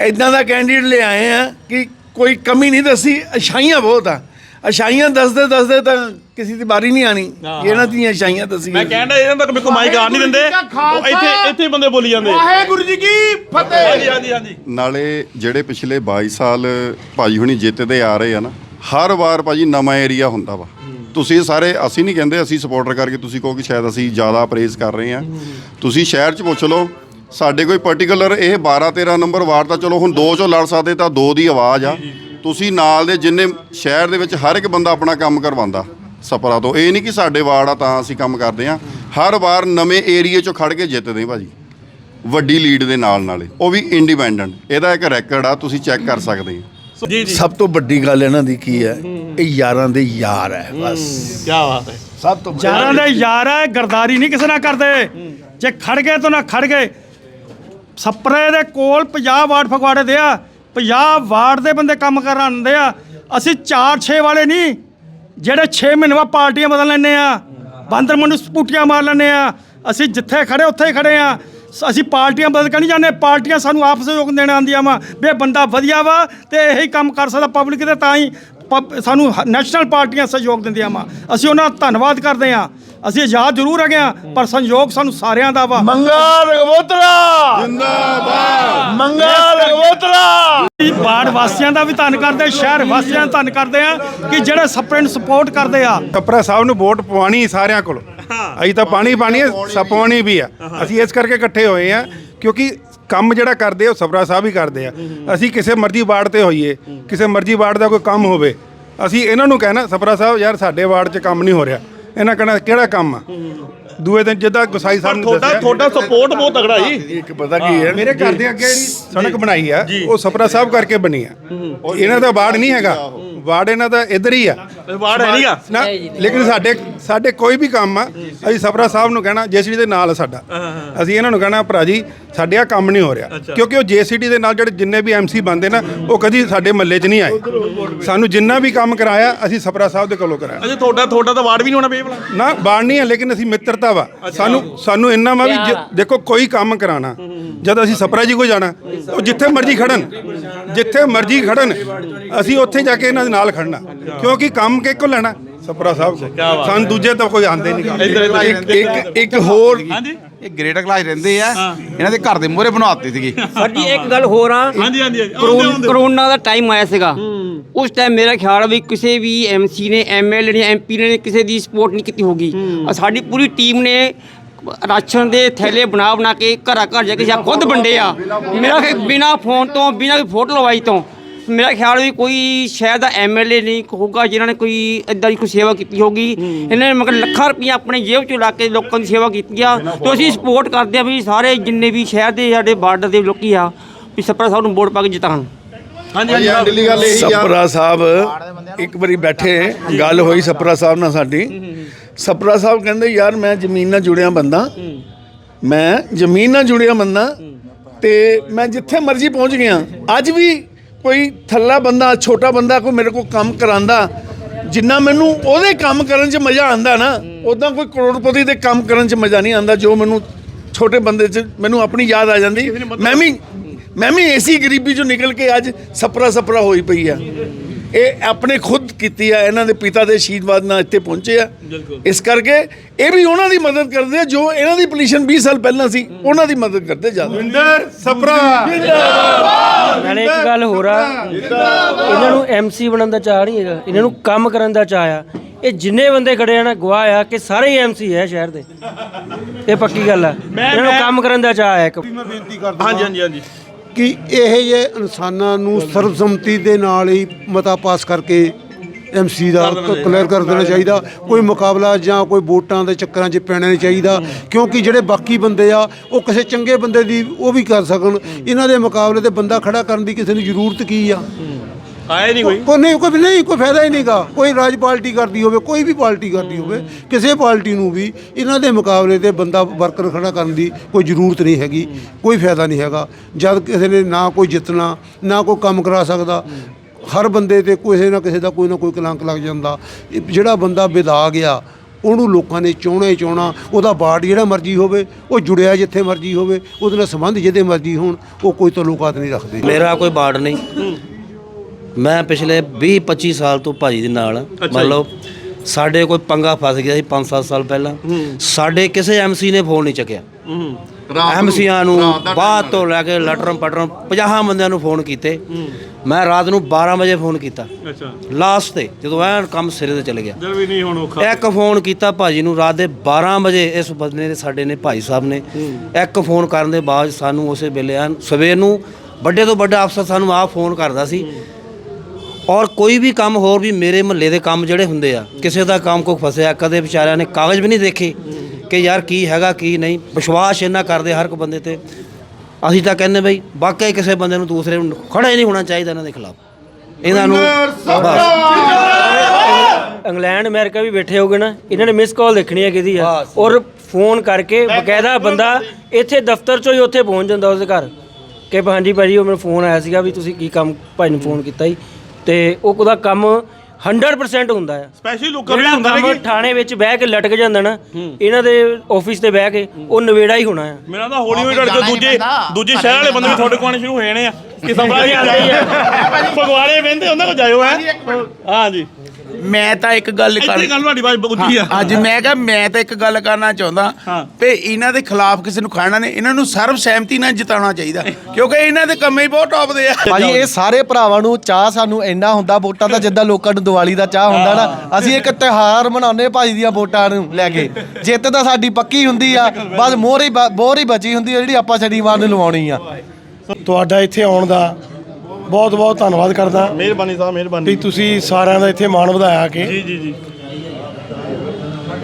ਇਦਾਂ ਦਾ ਕੈਂਡੀਡੇਟ ਲੈ ਆਏ ਆ ਕਿ ਕੋਈ ਕਮੀ ਨਹੀਂ ਦੱਸੀ ਅਛਾਈਆਂ ਬਹੁਤ ਆ। ਅਛਾਈਆਂ ਦੱਸਦੇ ਦੱਸਦੇ ਤਾਂ ਕਿਸੇ ਦੀ ਬਾਰੀ ਨਹੀਂ ਆਣੀ ਇਹਨਾਂ ਦੀਆਂ ਅਛਾਈਆਂ ਦੱਸੀ ਮੈਂ ਕਹਿੰਦਾ ਇਹਨਾਂ ਤੱਕ ਮੇਰੇ ਕੋ ਮਾਈਕ ਆ ਨਹੀਂ ਦਿੰਦੇ। ਉਹ ਇੱਥੇ ਇੱਥੇ ਬੰਦੇ ਬੋਲੀ ਜਾਂਦੇ। ਵਾਹਿਗੁਰੂ ਜੀ ਕੀ ਫਤਿਹ। ਹਾਂਜੀ ਹਾਂਜੀ ਹਾਂਜੀ। ਨਾਲੇ ਜਿਹੜੇ ਪਿਛਲੇ 22 ਸਾਲ ਭਾਜੀ ਹੁਣੀ ਜਿੱਤਦੇ ਆ ਰਹੇ ਆ ਨਾ ਹਰ ਵਾਰ ਭਾਜੀ ਨਵਾਂ ਏਰੀਆ ਹੁੰਦਾ ਵਾ। ਤੁਸੀਂ ਸਾਰੇ, ਅਸੀਂ ਨਹੀਂ ਕਹਿੰਦੇ ਅਸੀਂ ਸਪੋਰਟਰ ਕਰਕੇ ਤੁਸੀਂ ਕਹੋ ਕਿ ਸ਼ਾਇਦ ਅਸੀਂ ਜ਼ਿਆਦਾ ਅਪਰੇਜ਼ ਕਰ ਰਹੇ ਹਾਂ। ਤੁਸੀਂ ਸ਼ਹਿਰ 'ਚ ਪੁੱਛ ਲਓ, ਸਾਡੇ ਕੋਈ ਪਾਰਟਿਕੂਲਰ ਇਹ 12 13 ਨੰਬਰ ਵਾਰਡ ਤਾਂ ਚਲੋ ਹੁਣ ਦੋ ਚੋਂ ਲੜ ਸਕਦੇ ਤਾਂ ਦੋ ਦੀ ਆਵਾਜ਼ ਆ। ਤੁਸੀਂ ਨਾਲ ਦੇ ਜਿੰਨੇ ਸ਼ਹਿਰ ਦੇ ਵਿੱਚ ਹਰ ਇੱਕ ਬੰਦਾ ਆਪਣਾ ਕੰਮ ਕਰਵਾਉਂਦਾ ਸਪਰਾ ਤੋਂ। ਇਹ ਨਹੀਂ ਕਿ ਸਾਡੇ ਵਾਰਡ ਆ ਤਾਂ ਅਸੀਂ ਕੰਮ ਕਰਦੇ ਆ ਹਰ ਵਾਰ ਨਵੇਂ ਏਰੀਏ 'ਚੋਂ ਖੜ ਕੇ ਜਿੱਤਦੇ ਭਾਜੀ। ਵੱਡੀ ਲੀਡ ਦੇ ਨਾਲ ਨਾਲੇ ਉਹ ਵੀ ਇੰਡੀਪੈਂਡੈਂਟ ਇਹਦਾ ਇੱਕ ਰੈਕੋਰਡ ਆ, ਤੁਸੀਂ ਚੈੱਕ ਕਰ ਸਕਦੇ ਹੋ। ਜੀ ਜੀ। ਸਭ ਤੋਂ ਵੱਡੀ ਗੱਲ ਇਹਨਾਂ ਦੀ ਕੀ ਹੈ? ਇਹ ਯਾਰਾਂ ਦੇ ਯਾਰ ਹੈ ਬਸ। ਕੀ ਬਾਤ ਹੈ। ਸਭ ਤੋਂ ਯਾਰਾਂ ਦੇ ਯਾਰ ਹੈ ਗਰਦਾਰੀ ਨਹੀਂ ਕਿਸੇ ਨਾਲ ਕਰਦੇ। ਜੇ ਖੜ ਗਏ ਤਾਂ ਨਾ ਖੜ ਗਏ। ਸਪਰੇ ਦੇ ਕੋਲ 50 ਵਾਰਡ ਫਗਵਾੜੇ ਦੇ ਆ 50 ਵਾਰਡ ਦੇ ਬੰਦੇ ਕੰਮ ਕਰਨ ਆਉਂਦੇ ਆ। ਅਸੀਂ 4-6 ਵਾਲੇ ਨਹੀਂ ਜਿਹੜੇ 6 ਮਹੀਨੇ ਬਾਅਦ ਪਾਰਟੀਆਂ ਬਦਲ ਲੈਂਦੇ ਆ। ਬਾਂਦਰ ਮਨੂੰ ਸਪੂਟੀਆਂ ਮਾਰ ਲੈਂਦੇ ਆ। ਅਸੀਂ ਜਿੱਥੇ ਖੜੇ ਉੱਥੇ ਹੀ ਖੜੇ ਆ। ਅਸੀਂ ਪਾਰਟੀਆਂ ਬਦਲ ਕੇ ਨਹੀਂ ਜਾਂਦੇ ਪਾਰਟੀਆਂ ਸਾਨੂੰ ਆਪ ਸਹਿਯੋਗ ਦੇਣ ਆਉਂਦੀਆਂ ਵਾ। ਵੀ ਇਹ ਬੰਦਾ ਵਧੀਆ ਵਾ ਤੇ ਇਹੀ ਕੰਮ ਕਰ ਸਕਦਾ ਪਬਲਿਕ ਦੇ ਤਾਂ ਹੀ ਪਬ- ਸਾਨੂੰ ਹ- ਨੈਸ਼ਨਲ ਪਾਰਟੀਆਂ ਸਹਿਯੋਗ ਦਿੰਦੀਆਂ ਵਾ। ਅਸੀਂ ਉਹਨਾਂ ਦਾ ਧੰਨਵਾਦ ਕਰਦੇ ਆ ਅਸੀਂ ਆਜ਼ਾਦ ਜ਼ਰੂਰ ਹੈਗੇ ਆ ਪਰ ਸੰਯੋਗ ਸਾਨੂੰ ਸਾਰਿਆਂ ਦਾ ਵਾ। ਮੰਗਾ ਰਗਵੋਤਰਾ ਜਿੰਦਾਬਾਦ! ਮੰਗਾ ਰਗਵੋਤਰਾ ਬਾੜ ਵਾਸੀਆਂ ਦਾ ਵੀ ਧੰਨ ਕਰਦੇ ਸ਼ਹਿਰ ਵਾਸੀਆਂ ਦਾ ਧੰਨ ਕਰਦੇ ਆ ਕਿ ਜਿਹੜੇ ਸਪਰੇ ਨੂੰ ਸਪੋਰਟ ਕਰਦੇ ਆ। ਕੱਪੜਾ ਸਾਹਿਬ ਨੂੰ ਵੋਟ ਪਵਾਣੀ ਸਾਰਿਆਂ ਕੋਲ। ਅਸੀਂ ਤਾਂ ਪਾਣੀ ਪਾਣੀ ਹੈ ਸਪਵਾਣੀ ਵੀ ਆ। ਅਸੀਂ ਇਸ ਕਰਕੇ ਇਕੱਠੇ ਹੋਏ ਆ ਕਿਉਂਕਿ ਕੰਮ ਜਿਹੜਾ ਕਰਦੇ ਆ ਉਹ ਸਬਰਾ ਸਾਹਿਬ ਹੀ ਕਰਦੇ ਆ। ਅਸੀਂ ਕਿਸੇ ਮਰਜ਼ੀ ਵਾਰਡ ਤੇ ਹੋਈਏ ਕਿਸੇ ਮਰਜ਼ੀ ਵਾਰਡ ਦਾ ਕੋਈ ਕੰਮ ਹੋਵੇ ਅਸੀਂ ਇਹਨਾਂ ਨੂੰ ਕਹਿਣਾ ਸਬਰਾ ਸਾਹਿਬ ਯਾਰ ਸਾਡੇ ਵਾਰਡ 'ਚ ਕੰਮ ਨਹੀਂ ਹੋ ਰਿਹਾ। ਇਹਨਾਂ ਕਹਿਣਾ ਕਿਹੜਾ ਕੰਮ ਆ? ਦੂਏ ਦਿਨ ਜਿੱਦਾਂ ਗੁਸਾਈ ਸਾਹਿਬ ਨੇ ਤੁਹਾਡਾ ਦੱਸਿਆ ਤੁਹਾਡਾ ਸਪੋਰਟ ਬਹੁਤ ਤਗੜਾ ਜੀ। ਇੱਕ ਪਤਾ ਕੀ ਹੈ ਮੇਰੇ ਘਰ ਦੇ ਅੱਗੇ ਜਿਹੜੀ ਸੜਕ ਬਣਾਈ ਆ ਉਹ ਸਪਰਾ ਸਾਹਿਬ ਕਰਕੇ ਬਣੀ ਆ। ਇਹਨਾਂ ਦਾ ਵਾਰਡ ਨਹੀਂ ਹੈਗਾ। ਵਾਰਡ ਇਹਨਾਂ ਦਾ ਇੱਧਰ ਹੀ ਆ। ਵਾਰਡ ਹੈ ਨਹੀਂਗਾ ਨਾ ਲੇਕਿਨ ਸਾਡੇ ਸਾਡੇ ਕੋਈ ਵੀ ਕੰਮ ਆ ਅਸੀਂ ਸਬਰਾ ਸਾਹਿਬ ਨੂੰ ਕਹਿਣਾ ਜੇਸੀਡੀ ਦੇ ਨਾਲ ਆ ਸਾਡਾ। ਅਸੀਂ ਇਹਨਾਂ ਨੂੰ ਕਹਿਣਾ ਭਰਾ ਜੀ ਸਾਡੇ ਆ ਕੰਮ ਨਹੀਂ ਹੋ ਰਿਹਾ। ਕਿਉਂਕਿ ਉਹ ਜੇਸੀਡੀ ਦੇ ਨਾਲ ਜਿਹੜੇ ਜਿੰਨੇ ਵੀ ਐਮਸੀ ਬੰਦੇ ਨਾ ਉਹ ਕਦੀ ਸਾਡੇ ਮੱਲੇ 'ਚ ਨਹੀਂ ਆਏ। ਸਾਨੂੰ ਜਿੰਨਾ ਵੀ ਕੰਮ ਕਰਾਇਆ ਅਸੀਂ ਸਬਰਾ ਸਾਹਿਬ ਦੇ ਕੋਲੋਂ ਕਰਾਇਆ। ਅਜੇ ਤੁਹਾਡਾ ਤੁਹਾਡਾ ਤਾਂ ਵਾਰਡ ਵੀ ਨਹੀਂ ਹੋਣਾ ਭਲਾ ਨਾ ਬਾਣ ਨਹੀਂ ਹੈ ਲੇਕਿਨ ਅਸੀਂ ਮਿੱਤਰਤਾ ਵਾ। ਸਾਨੂੰ ਸਾਨੂੰ ਇੰਨਾ ਵਾ ਵੀ ਜੇ- ਦੇਖੋ ਕੋਈ ਕੰਮ ਕਰਾਣਾ। ਜਦ ਅਸੀਂ ਸਪਰਾ ਜੀ ਕੋ ਜਾਣਾ ਉਹ ਜਿੱਥੇ ਮਰਜ਼ੀ ਖੜਨ। ਜਿੱਥੇ ਮਰਜ਼ੀ ਖੜਨ ਅਸੀਂ ਉੱਥੇ ਜਾ ਕੇ ਇਹਨਾਂ ਦੇ ਨਾਲ ਖੜਨਾ। ਕਿਉਂਕਿ ਕੰਮ ਕਿਹ ਕੋ ਲੈਣਾ? ਸਪਰਾ ਸਾਹਿਬ ਕੋ ਸਾਨੂੰ ਦੂਜੇ ਤਾਂ ਕੋਈ ਆਂਦੇ ਨਹੀਂ ਇੱਕ ਇੱਕ ਇੱਕ ਹੋਰ ਇਹ ਗ੍ਰੇਟਰ ਕਲਾਸ ਰਹਿੰਦੇ ਆ। ਇਹਨਾਂ ਦੇ ਘਰ ਦੇ ਮੂਹਰੇ ਬਣਾਤੀ ਸੀਗੀ। ਸਰ ਜੀ ਇੱਕ ਗੱਲ ਹੋਰ ਆ। ਹਾਂਜੀ ਹਾਂਜੀ। ਕਰੋਨਾ ਦਾ ਟਾਈਮ ਆਇਆ ਸੀਗਾ। ਉਸ ਟਾਈਮ ਮੇਰਾ ਖਿਆਲ ਵੀ ਕਿਸੇ ਵੀ ਐਮਸੀ ਨੇ ਐਮਐਲਏ ਨੇ ਐਮਪੀ ਨੇ ਕਿਸੇ ਦੀ ਸਪੋਰਟ ਨਹੀਂ ਕੀਤੀ ਹੋਗੀ ਸਾਡੀ ਪੂਰੀ ਟੀਮ ਨੇ ਰਾਸ਼ਨ ਦੇ ਥੈਲੇ ਬਣਾ ਬਣਾ ਕੇ ਘਰਾਂ ਘਰ ਜਾ ਕੇ ਜਾਂ ਖੁਦ ਵੰਡੇ ਆ ਮੇਰਾ ਬਿਨਾ ਫੋਨ ਤੋਂ ਬਿਨਾ ਫੋਟੋ ਲਵਾਈ ਤੋਂ ਮੇਰਾ ਖਿਆਲ ਵੀ ਕੋਈ ਸ਼ਾਇਦ ਐਮਐਲਏ ਨਹੀਂ ਹੋਊਗਾ ਜਿਨ੍ਹਾਂ ਨੇ ਕੋਈ ਇਦਾਂ ਦੀ ਕੋਈ ਸੇਵਾ ਕੀਤੀ ਹੋਗੀ ਇਹਨਾਂ ਨੇ ਮਗਰ ਲੱਖਾਂ ਰੁਪਈਆ ਆਪਣੇ ਜੇਬ ਚੋਂ ਲਾ ਕੇ ਲੋਕਾਂ ਦੀ ਸੇਵਾ ਕੀਤੀ ਆ ਤੇ ਅਸੀਂ ਸਪੋਰਟ ਕਰਦੇ ਆ ਵੀ ਸਾਰੇ ਜਿੰਨੇ ਵੀ ਸ਼ਹਿਰ ਦੇ ਸਾਡੇ ਬਾਰਡਰ ਦੇ ਲੋਕੀ ਆ ਵੀ ਸਪਰਾ ਸਾਹਿਬ ਨੂੰ ਵੋਟ ਪਾ ਕੇ ਜਿਤਾਉਣ ਹਾਂਜੀ ਹਾਂਜੀ ਐਂਡਲੀ ਗੱਲ ਇਹੀ ਆ। ਸਪਰਾ ਸਾਹਿਬ ਇੱਕ ਵਾਰੀ ਬੈਠੇ ਗੱਲ ਹੋਈ ਸਪਰਾ ਸਾਹਿਬ ਨਾਲ ਸਾਡੀ। ਸਪਰਾ ਸਾਹਿਬ ਕਹਿੰਦੇ ਯਾਰ ਮੈਂ ਜ਼ਮੀਨ ਨਾਲ ਜੁੜਿਆ ਬੰਦਾ। ਮੈਂ ਜ਼ਮੀਨ ਨਾਲ ਜੁੜਿਆ ਬੰਦਾ ਤੇ ਮੈਂ ਜਿੱਥੇ ਮਰਜ਼ੀ ਪਹੁੰਚ ਗਿਆ। ਅੱਜ ਵੀ ਕੋਈ ਥੱਲਾ ਬੰਦਾ ਛੋਟਾ ਬੰਦਾ ਕੋਈ ਮੇਰੇ ਕੋਲ ਕੰਮ ਕਰਾਂਦਾ ਜਿੰਨਾ ਮੈਨੂੰ ਉਹਦੇ ਕੰਮ ਕਰਨ 'ਚ ਮਜ਼ਾ ਆਂਦਾ ਨਾ ਉਦਾਂ ਕੋਈ ਕਰੋੜਪਤੀ ਦੇ ਕੰਮ ਕਰਨ 'ਚ ਮਜ਼ਾ ਨਹੀਂ ਆਂਦਾ ਜੋ ਮੈਨੂੰ ਛੋਟੇ ਬੰਦੇ 'ਚ ਮੈਨੂੰ ਆਪਣੀ ਯਾਦ ਆ ਜਾਂਦੀ। ਮੈਂ ਵੀ ਮੈਂ ਵੀ ਐਸੀ ਗਰੀਬੀ ਚੋਂ ਨਿਕਲ ਕੇ ਅੱਜ ਸਪਰਾ ਸਪਰਾ ਹੋਈ ਪਈ ਆ। ਇਹ ਆਪਣੇ ਖੁਦ ਕੀਤੀ ਆ ਇਹਨਾਂ ਦੇ ਪਿਤਾ ਦੇ ਆਸ਼ੀਰਵਾਦ ਨਾਲ ਇੱਥੇ ਪਹੁੰਚੇ ਆ। ਇਸ ਕਰਕੇ ਇਹ ਵੀ ਉਹਨਾਂ ਦੀ ਮਦਦ ਕਰਦੇ ਆ ਜੋ ਇਹਨਾਂ ਦੀ ਪੋਜੀਸ਼ਨ 20 ਸਾਲ ਪਹਿਲਾਂ ਸੀ ਉਹਨਾਂ ਦੀ ਮਦਦ ਕਰਦੇ ਜ਼ਿਆਦਾ। ਵਿੰਦਰ ਸਪਰਾ। ਨਾਲੇ ਇੱਕ ਗੱਲ ਹੋਰ ਆ ਇਹਨਾਂ ਨੂੰ ਐਮਸੀ ਬਣਨ ਦਾ ਚਾਹ ਨਹੀਂ ਹੈਗਾ ਇਹਨਾਂ ਨੂੰ ਕੰਮ ਕਰਨ ਦਾ ਚਾਹ ਆ। ਇਹ ਜਿੰਨੇ ਬੰਦੇ ਖੜੇ ਆ ਨਾ ਗਵਾਹ ਆ ਕਿ ਸਾਰੇ ਹੀ ਐਮਸੀ ਹੈ ਸ਼ਹਿਰ ਦੇ। ਇਹ ਪੱਕੀ ਗੱਲ ਆ। ਇਹਨਾਂ ਨੂੰ ਕੰਮ ਕਰਨ ਦਾ ਚਾਹ ਆ ਇੱਕ। ਮੈਂ ਬੇਨਤੀ ਕਰਦਾ ਹਾਂਜੀ ਹਾਂਜੀ ਹਾਂਜੀ। ਕਿ ਇਹ ਜੇ ਇਨਸਾਨਾਂ ਨੂੰ ਸਰਬਸੰਮਤੀ ਦੇ ਨਾਲ ਹੀ ਮਤਾ ਪਾਸ ਕਰਕੇ ਐਮਸੀ ਦਾ ਕਲੀਅਰ ਕਰ ਦੇਣਾ ਚਾਹੀਦਾ। ਕੋਈ ਮੁਕਾਬਲਾ ਜਾਂ ਕੋਈ ਵੋਟਾਂ ਦੇ ਚੱਕਰਾਂ 'ਚ ਪੈਣਾ ਨਹੀਂ ਚਾਹੀਦਾ। ਕਿਉਂਕਿ ਜਿਹੜੇ ਬਾਕੀ ਬੰਦੇ ਆ ਉਹ ਕਿਸੇ ਚੰਗੇ ਬੰਦੇ ਦੀ ਉਹ ਵੀ ਕਰ ਸਕਣ। ਇਹਨਾਂ ਦੇ ਮੁਕਾਬਲੇ ਤੇ ਬੰਦਾ ਖੜਾ ਕਰਨ ਦੀ ਕਿਸੇ ਨੂੰ ਜ਼ਰੂਰਤ ਕੀ ਆ? ਆਏ ਨਹੀਂ ਕੋਈ? ਕੋਈ ਨਹੀਂ ਕੋਈ ਨਹੀਂ ਕੋਈ ਫਾਇਦਾ ਹੀ ਨਹੀਂਗਾ। ਕੋਈ ਰਾਜ ਪਾਰਟੀ ਕਰਦੀ ਹੋਵੇ ਕੋਈ ਵੀ ਪਾਰਟੀ ਕਰਦੀ ਹੋਵੇ ਕਿਸੇ ਪਾਰਟੀ ਨੂੰ ਵੀ ਇਹਨਾਂ ਦੇ ਮੁਕਾਬਲੇ ਤੇ ਬੰਦਾ ਵਰਕਰ ਖੜਾ ਕਰਨ ਦੀ ਕੋਈ ਜ਼ਰੂਰਤ ਨਹੀਂ ਹੈਗੀ ਕੋਈ ਫਾਇਦਾ ਨਹੀਂ ਹੈਗਾ। ਜਦ ਕਿਸੇ ਨੇ ਨਾ ਕੋਈ ਜਿੱਤਣਾ ਨਾ ਕੋਈ ਕੰਮ ਕਰਾ ਸਕਦਾ ਹਰ ਬੰਦੇ ਤੇ ਕਿਸੇ ਨਾ ਕਿਸੇ ਦਾ ਕੋਈ ਨਾ ਕੋਈ ਕਲੰਕ ਲੱਗ ਜਾਂਦਾ। ਜਿਹੜਾ ਬੰਦਾ ਵਿਦਾ ਗਿਆ ਉਹਨੂੰ ਲੋਕਾਂ ਨੇ ਚਾਹਣਾ ਹੀ ਚਾਹਣਾ ਉਹਦਾ ਬਾੜ ਜਿਹੜਾ ਮਰਜ਼ੀ ਹੋਵੇ ਉਹ ਜੁੜਿਆ ਜਿੱਥੇ ਮਰਜ਼ੀ ਹੋਵੇ ਉਹਦੇ ਨਾਲ ਸੰਬੰਧ ਜਿਹਦੇ ਮਰਜ਼ੀ ਹੋਣ ਉਹ ਕੋਈ ਤਾਲੁਕਾਤ ਨਹੀਂ ਰੱਖਦੇ। ਮੇਰਾ ਕੋਈ ਬਾੜ ਨਹੀਂ। ਮੈਂ ਪਿਛਲੇ 20 25 ਸਾਲ ਤੋਂ ਭਾਜੀ ਦੇ ਨਾਲ। ਮੰਨ ਲਓ ਸਾਡੇ ਕੋਈ ਪੰਗਾ ਫਸ ਗਿਆ ਸੀ 5-7 ਸਾਲ ਪਹਿਲਾਂ। ਸਾਡੇ ਕਿਸੇ ਐਮਸੀ ਨੇ ਫੋਨ ਨਹੀਂ ਚੱਕਿਆ। ਐਮਸੀਆਂ ਨੂੰ ਬਾਅਦ ਤੋਂ ਲੈ ਕੇ ਲਟਰਮ ਪਟਰਮ 50 ਬੰਦਿਆਂ ਨੂੰ ਫੋਨ ਕੀਤੇ। ਮੈਂ ਰਾਤ ਨੂੰ 12 ਵਜੇ ਫੋਨ ਕੀਤਾ। ਅੱਛਾ। ਲਾਸਟ ਤੇ ਜਦੋਂ ਐਨ ਕੰਮ ਸਿਰੇ ਤੇ ਚਲੇ ਗਿਆ। ਜਦ ਵੀ ਨਹੀਂ ਹੁਣ ਔਖਾ। ਇੱਕ ਫੋਨ ਕੀਤਾ ਭਾਜੀ ਨੂੰ ਰਾਤ ਦੇ 12 ਵਜੇ ਇਸ ਬੰਦੇ ਨੇ ਸਾਡੇ ਨੇ ਭਾਈ ਸਾਹਿਬ ਨੇ। ਇੱਕ ਫੋਨ ਕਰਨ ਦੇ ਬਾਅਦ ਸਾਨੂੰ ਉਸੇ ਵੇਲੇ ਐਨ ਸਵੇਰ ਨੂੰ ਵੱਡੇ ਤੋਂ ਵੱਡਾ ਅਫਸਰ ਸਾਨੂੰ ਆਪ ਫੋਨ ਕਰਦਾ ਸੀ। ਔਰ ਕੋਈ ਵੀ ਕੰਮ ਹੋਰ ਵੀ ਮੇਰੇ ਮਹੱਲੇ ਦੇ ਕੰਮ ਜਿਹੜੇ ਹੁੰਦੇ ਆ ਕਿਸੇ ਦਾ ਕੰਮ ਕੋਈ ਫਸਿਆ ਕਦੇ ਵਿਚਾਰਿਆਂ ਨੇ ਕਾਗਜ਼ ਵੀ ਨਹੀਂ ਦੇਖੇ ਕਿ ਯਾਰ ਕੀ ਹੈਗਾ ਕੀ ਨਹੀਂ। ਵਿਸ਼ਵਾਸ ਇੰਨਾ ਕਰਦੇ ਹਰ ਇੱਕ ਬੰਦੇ ਤੇ। ਅਸੀਂ ਤਾਂ ਕਹਿੰਦੇ ਬਈ ਵਾਕਈ ਕਿਸੇ ਬੰਦੇ ਨੂੰ ਦੂਸਰੇ ਨੂੰ ਖੜਾ ਹੀ ਨਹੀਂ ਹੋਣਾ ਚਾਹੀਦਾ ਇਹਨਾਂ ਦੇ ਖਿਲਾਫ। ਇਹਨਾਂ ਨੂੰ ਇੰਗਲੈਂਡ ਅਮਰੀਕਾ ਵੀ ਬੈਠੇ ਹੋਗੇ ਨਾ ਇਹਨਾਂ ਨੇ ਮਿਸ ਕਾਲ ਦੇਖਣੀ ਹੈ ਕਿਹਦੀ ਆ। ਔਰ ਫੋਨ ਕਰਕੇ ਬਕਾਇਦਾ ਬੰਦਾ ਇੱਥੇ ਦਫ਼ਤਰ ਚੋਂ ਹੀ ਉੱਥੇ ਪਹੁੰਚ ਜਾਂਦਾ ਉਸਦੇ ਘਰ। ਕਿ ਹਾਂਜੀ ਭਾਜੀ ਉਹ ਮੈਨੂੰ ਫੋਨ ਆਇਆ ਸੀਗਾ ਵੀ ਤੁਸੀਂ ਕੀ ਕੰਮ ਭਾਈ ਨੂੰ ਫੋਨ ਕੀਤਾ ਜੀ। ਤੇ ਉਹ ਉਹਦਾ ਕੰਮ 100% ਹੁੰਦਾ ਆ ਸਪੈਸ਼ਲੀ ਲੋਕਾਂ ਜਿਹੜਾ ਹੁੰਦਾ ਨੇ ਕਿ ਥਾਣੇ ਵਿੱਚ ਬਹਿ ਕੇ ਲਟਕ ਜਾਂਦਾ ਨਾ ਇਹਨਾਂ ਦੇ ਆਫਿਸ ਤੇ ਬਹਿ ਕੇ ਉਹ ਨਵੇੜਾ ਹੀ ਹੋਣਾ ਆ ਮੇਰਾ ਤਾਂ ਹੌਲੀ ਹੌਲੀ ਤੋਂ ਦੂਜੇ ਦੂਜੇ ਸ਼ਹਿਰ ਵਾਲੇ ਬੰਦੇ ਵੀ ਤੁਹਾਡੇ ਕੋਲ ਆਉਣੇ ਸ਼ੁਰੂ ਹੋ ਜਾਣੇ ਆ। ਕਿ ਸਭਰਾ ਜੀ ਆਉਂਦੇ ਆ। ਫਗਵਾੜੇ ਵੰਦੇ ਉਹਨਾਂ ਕੋਲ ਜਾਇਓ ਹੈ? ਹਾਂ ਜੀ ਮੈਂ ਤਾਂ ਇੱਕ ਗੱਲ ਇੱਥੇ ਕਰ ਗੱਲ ਤੁਹਾਡੀ ਬਾਤ ਉੱਚੀ ਆ। ਅੱਜ ਮੈਂ ਕਿਹਾ ਮੈਂ ਤਾਂ ਇੱਕ ਗੱਲ ਕਰਨਾ ਚਾਹੁੰਦਾ। ਤੇ ਇਹਨਾਂ ਦੇ ਖਿਲਾਫ ਕਿਸੇ ਨੂੰ ਖਾਣਾ ਨੇ ਇਹਨਾਂ ਨੂੰ ਸਰਬ ਸਹਿਮਤੀ ਨਾਲ ਜਿਤਾਉਣਾ ਚਾਹੀਦਾ ਕਿਉਂਕਿ ਇਹਨਾਂ ਦੇ ਕੰਮੇ ਹੀ ਬਹੁਤ ਟੌਪ ਦੇ ਆ। ਭਾਜੀ ਇਹ ਸਾਰੇ ਭਰਾਵਾਂ ਨੂੰ ਚਾਹ ਸਾਨੂੰ ਇੰਨਾ ਹੁੰਦਾ ਵੋਟਾਂ ਦਾ ਜਿੱਦਾਂ ਲੋਕਾਂ ਨੂੰ ਦੀਵਾਲੀ ਦਾ ਚਾਹ ਹੁੰਦਾ ਨਾ ਅਸੀਂ ਇੱਕ ਤਿਉਹਾਰ ਮਨਾਉਂਦੇ ਭਾਜੀ ਦੀਆਂ ਵੋਟਾਂ ਨੂੰ ਲੈ ਕੇ। ਜਿੱਤ ਤਾਂ ਸਾਡੀ ਪੱਕੀ ਹੁੰਦੀ ਆ ਬਸ ਮੋਹਰ ਮੋਹਰ ਬਚੀ ਹੁੰਦੀ ਆ ਜਿਹੜੀ ਆਪਾਂ ਸ਼ਨੀਵਾਰ ਨੂੰ ਲਵਾਉਣੀ ਆ। ਤੁਹਾਡਾ ਇੱਥੇ ਆਉਣ ਦਾ ਬਹੁਤ ਬਹੁਤ ਧੰਨਵਾਦ ਕਰਦਾ। ਮਿਹਰਬਾਨੀ ਸਾਹਿਬ ਮਿਹਰਬਾਨੀ। ਵੀ ਤੁਸੀਂ ਸਾਰਿਆਂ ਦਾ ਇੱਥੇ ਮਾਣ ਵਧਾਇਆ ਕਿ ਜੀ ਜੀ ਜੀ।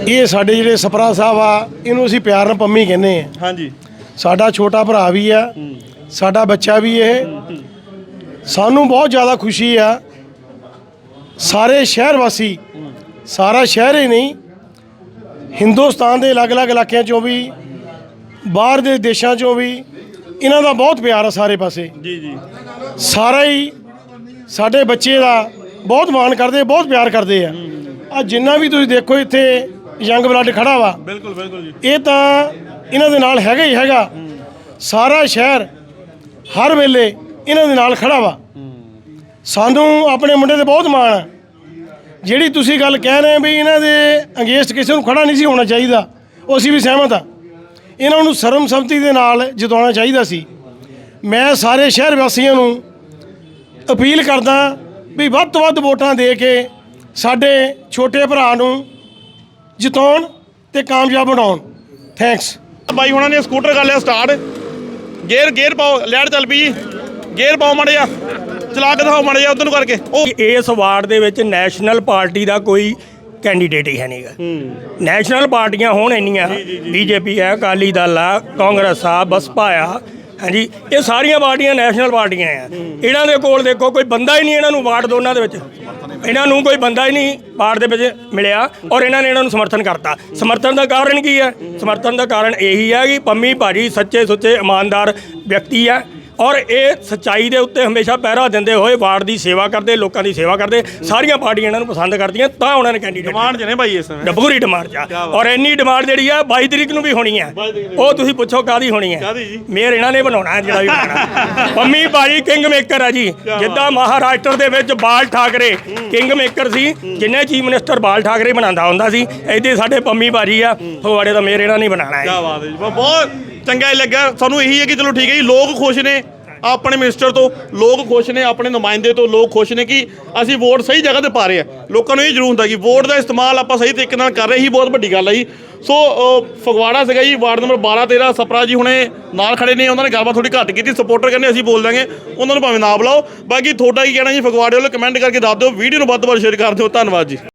ਇਹ ਸਾਡੇ ਜਿਹੜੇ ਸਪਰਾ ਸਾਹਿਬ ਆ ਇਹਨੂੰ ਅਸੀਂ ਪਿਆਰ ਨਾਲ ਪੰਮੀ ਕਹਿੰਦੇ ਆ। ਹਾਂਜੀ। ਸਾਡਾ ਛੋਟਾ ਭਰਾ ਵੀ ਆ ਸਾਡਾ ਬੱਚਾ ਵੀ ਇਹ। ਸਾਨੂੰ ਬਹੁਤ ਜ਼ਿਆਦਾ ਖੁਸ਼ੀ ਆ। ਸਾਰੇ ਸ਼ਹਿਰ ਵਾਸੀ ਸਾਰਾ ਸ਼ਹਿਰ ਹੀ ਨਹੀਂ ਹਿੰਦੁਸਤਾਨ ਦੇ ਅਲੱਗ-ਅਲੱਗ ਇਲਾਕਿਆਂ ਚੋਂ ਵੀ ਬਾਹਰ ਦੇ ਦੇਸ਼ਾਂ ਚੋਂ ਵੀ ਇਹਨਾਂ ਦਾ ਬਹੁਤ ਪਿਆਰ ਆ ਸਾਰੇ ਪਾਸੇ। ਜੀ ਜੀ। ਸਾਰਾ ਹੀ ਸਾਡੇ ਬੱਚੇ ਦਾ ਬਹੁਤ ਮਾਣ ਕਰਦੇ ਬਹੁਤ ਪਿਆਰ ਕਰਦੇ ਆ। ਆ ਜਿੰਨਾ ਵੀ ਤੁਸੀਂ ਦੇਖੋ ਇੱਥੇ ਯੰਗ ਬਲੱਡ ਖੜਾ ਵਾ। ਬਿਲਕੁਲ ਬਿਲਕੁਲ ਜੀ। ਇਹ ਤਾਂ ਇਹਨਾਂ ਦੇ ਨਾਲ ਹੈਗਾ ਹੀ ਹੈਗਾ। ਸਾਰਾ ਸ਼ਹਿਰ ਹਰ ਵੇਲੇ ਇਹਨਾਂ ਦੇ ਨਾਲ ਖੜਾ ਵਾ। ਸਾਨੂੰ ਆਪਣੇ ਮੁੰਡੇ ਤੇ ਬਹੁਤ ਮਾਣ ਹੈ ਜਿਹੜੀ ਤੁਸੀਂ ਗੱਲ ਕਹਿ ਰਹੇ ਵੀ ਇਹਨਾਂ ਦੇ ਅਗੇਂਸਟ ਕਿਸੇ ਨੂੰ ਖੜਾ ਨਹੀਂ ਸੀ ਹੋਣਾ ਚਾਹੀਦਾ ਉਹ ਅਸੀਂ ਵੀ ਸਹਿਮਤ ਆ। ਇਹਨਾਂ ਨੂੰ ਸਰਮਸੰਮਤੀ ਦੇ ਨਾਲ ਜਿਤਾਉਣਾ ਚਾਹੀਦਾ ਸੀ। ਮੈਂ ਸਾਰੇ ਸ਼ਹਿਰ ਵਾਸੀਆਂ ਨੂੰ ਅਪੀਲ ਕਰਦਾ ਵੀ ਵੱਧ ਤੋਂ ਵੱਧ ਵੋਟਾਂ ਦੇ ਕੇ ਸਾਡੇ ਛੋਟੇ ਭਰਾ ਨੂੰ ਜਿਤਾਉਣ ਤੇ ਕਾਮਯਾਬ ਬਣਾਉਣ। ਥੈਂਕਸ ਬਾਈ ਹੁਣਾਂ ਨੇ ਸਕੂਟਰ ਕਰ ਲਿਆ ਸਟਾਰਟ ਗੇਅਰ ਗੇਅਰ ਪਾਓ ਲੈਟ ਚੱਲ ਪਈ ਗੇਅਰ ਪਾਓ ਮੜ ਜਾ ਚਲਾ ਕੇ ਦਿਖਾਓ ਮੜ ਜਾ ਉਧਰ ਨੂੰ ਕਰਕੇ। ਉਹ ਇਸ ਵਾਰਡ ਦੇ ਵਿੱਚ ਨੈਸ਼ਨਲ ਪਾਰਟੀ ਦਾ ਕੋਈ ਕੈਂਡੀਡੇਟ ਹੀ ਹੈ। ਨਹੀਂਗਾ ਨੈਸ਼ਨਲ ਪਾਰਟੀਆਂ ਹੋਣ ਇੰਨੀਆਂ। ਬੀਜੇਪੀ ਹੈ ਅਕਾਲੀ ਦਲ ਆ ਕਾਂਗਰਸ ਆ ਬਸਪਾ ਆ। ਹਾਂਜੀ, ਇਹ ਸਾਰੀਆਂ ਪਾਰਟੀਆਂ ਨੈਸ਼ਨਲ ਪਾਰਟੀਆਂ ਆ। ਇਹਨਾਂ ਦੇ ਕੋਲ ਦੇਖੋ, ਕੋਈ ਬੰਦਾ ਹੀ ਨਹੀਂ ਇਹਨਾਂ ਨੂੰ ਵਾਰਡ ਦੋਨਾਂ ਦੇ ਵਿੱਚ। ਇਹਨਾਂ ਨੂੰ ਕੋਈ ਬੰਦਾ ਹੀ ਨਹੀਂ ਵਾਰਡ ਦੇ ਵਿੱਚ ਮਿਲਿਆ ਔਰ ਇਹਨਾਂ ਨੇ ਇਹਨਾਂ ਨੂੰ ਸਮਰਥਨ ਕਰਤਾ। ਸਮਰਥਨ ਦਾ ਕਾਰਨ ਕੀ ਹੈ? ਸਮਰਥਨ ਦਾ ਕਾਰਨ ਇਹੀ ਹੈ ਕਿ ਪੰਮੀ ਭਾਜੀ ਸੱਚੇ ਸੁੱਚੇ ਇਮਾਨਦਾਰ ਵਿਅਕਤੀ ਹੈ ਔਰ ਇਹ ਸੱਚਾਈ ਦੇ ਉੱਤੇ ਹਮੇਸ਼ਾ ਪਹਿਰਾ ਦਿੰਦੇ ਹੋਏ ਵਾਰਡ ਦੀ ਸੇਵਾ ਕਰਦੇ ਲੋਕਾਂ ਦੀ ਸੇਵਾ ਕਰਦੇ ਸਾਰੀਆਂ ਪਾਰਟੀਆਂ ਇਹਨਾਂ ਨੂੰ ਪਸੰਦ ਕਰਦੀਆਂ ਤਾਂ ਉਹਨਾਂ ਨੇ ਕੈਂਡੀਡੇਟ ਡਿਮਾਂਡ ਜਨੇ ਬਾਈ ਇਸ ਸਮੇਂ। ਪੂਰੀ ਡਿਮਾਂਡ ਆ। ਔਰ ਇੰਨੀ ਡਿਮਾਂਡ ਜਿਹੜੀ ਆ 22 ਤਰੀਕ ਨੂੰ ਵੀ ਹੋਣੀ ਹੈ ਉਹ ਤੁਸੀਂ ਪੁੱਛੋ ਕਾਦੀ ਹੋਣੀ ਹੈ ਕਾਹਦੀ ਜੀ? ਮੇਅਰ ਇਹਨਾਂ ਨੇ ਬਣਾਉਣਾ ਹੈ ਜਿਹੜਾ ਵੀ ਬਣਾਉਣਾ। [LAUGHS] ਪੰਮੀ ਭਾਜੀ ਕਿੰਗ ਮੇਕਰ ਆ ਜੀ। ਜਿੱਦਾਂ ਮਹਾਰਾਸ਼ਟਰ ਦੇ ਵਿੱਚ ਬਾਲ ਠਾਕਰੇ ਕਿੰਗ ਮੇਕਰ ਸੀ ਜਿੰਨੇ ਚੀਫ ਮਿਨਿਸਟਰ ਬਾਲ ਠਾਕਰੇ ਬਣਾਉਂਦਾ ਹੁੰਦਾ ਸੀ ਐਦੇ ਸਾਡੇ ਪੰਮੀ ਭਾਜੀ ਆ। ਫਗਵਾੜੇ ਦਾ ਮੇਅਰ ਇਹਨਾਂ ਨੇ ਬਣਾਉਣਾ ਹੈ। ਕੀ ਬਾਤ ਹੈ ਜੀ। ਬਹੁਤ ਚੰਗਾ ਹੀ ਲੱਗਾ। ਸਾਨੂੰ ਇਹੀ ਹੈ ਕਿ ਚਲੋ ਠੀਕ ਹੈ ਜੀ, ਲੋਕ ਖੁਸ਼ ਨੇ ਆਪਣੇ ਮਿਨਿਸਟਰ ਤੋਂ, ਲੋਕ ਖੁਸ਼ ਨੇ ਆਪਣੇ ਨੁਮਾਇੰਦੇ ਤੋਂ, ਲੋਕ ਖੁਸ਼ ਨੇ ਕਿ ਅਸੀਂ ਵੋਟ ਸਹੀ ਜਗ੍ਹਾ ਤੇ ਪਾ ਰਹੇ ਆ ਲੋਕਾਂ ਨੂੰ ਇਹ ਜ਼ਰੂਰ ਹੁੰਦਾ ਕਿ ਵੋਟ ਦਾ ਇਸਤੇਮਾਲ ਆਪਾਂ ਸਹੀ ਤਰੀਕੇ ਨਾਲ ਕਰ ਰਹੇ ਹੀ ਬਹੁਤ ਵੱਡੀ ਗੱਲ ਹੈ ਜੀ। ਸੋ ਫਗਵਾੜਾ ਸੀਗਾ ਜੀ, ਵਾਰਡ ਨੰਬਰ 12 13 ਸਪਰਾ ਜੀ ਹੁਣੇ ਨਾਲ ਖੜੇ ਨੇ, ਉਹਨਾਂ ਨੇ ਗੱਲਬਾਤ ਥੋੜੀ ਘੱਟ ਕੀਤੀ ਸਪੋਰਟਰ ਕਹਿੰਦੇ ਅਸੀਂ ਬੋਲ ਦਾਂਗੇ ਉਹਨਾਂ ਨੂੰ ਭਾਵੇਂ ਨਾ ਬੁਲਾਓ। ਬਾਕੀ ਤੁਹਾਡਾ ਕੀ ਕਹਿਣਾ ਜੀ, ਫਗਵਾੜੇ ਵੱਲੋਂ ਕਮੈਂਟ ਕਰਕੇ ਦੱਸ ਦਿਓ, ਵੀਡੀਓ ਨੂੰ ਵੱਧ ਤੋਂ ਵੱਧ ਸ਼ੇਅਰ ਕਰ ਦਿਓ, ਧੰਨਵਾਦ ਜੀ।